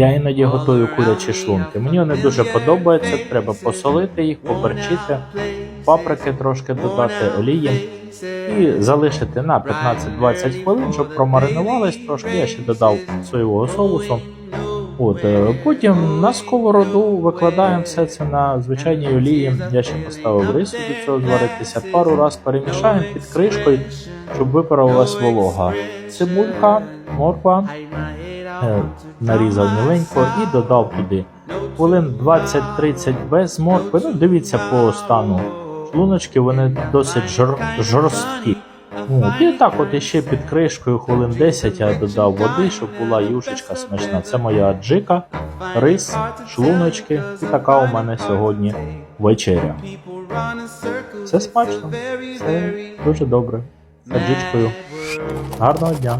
Я іноді готую курячі шлунки. Мені вони дуже подобаються. Треба посолити їх, поперчити, паприки трошки додати, олії і залишити на 15-20 хвилин, щоб промаринувались трошки. Я ще додав соєвого соусу. От, е, потім на сковороду викладаємо все це на звичайній олії. Я ще поставив рис до цього зваритися. Пару раз перемішаємо під кришкою, щоб випарувалась волога. Цибулька, морква, нарізав міленько і додав туди. Хвилин 20-30 без моркви. Ну, дивіться по стану. Шлуночки вони досить жор- жорсткі. От, і так, от іще під кришкою хвилин 10 я додав води, щоб була юшечка смачна. Це моя аджика, рис, шлуночки. І така у мене сьогодні вечеря. Все смачно, все дуже добре. Аджичкою. Гарного дня.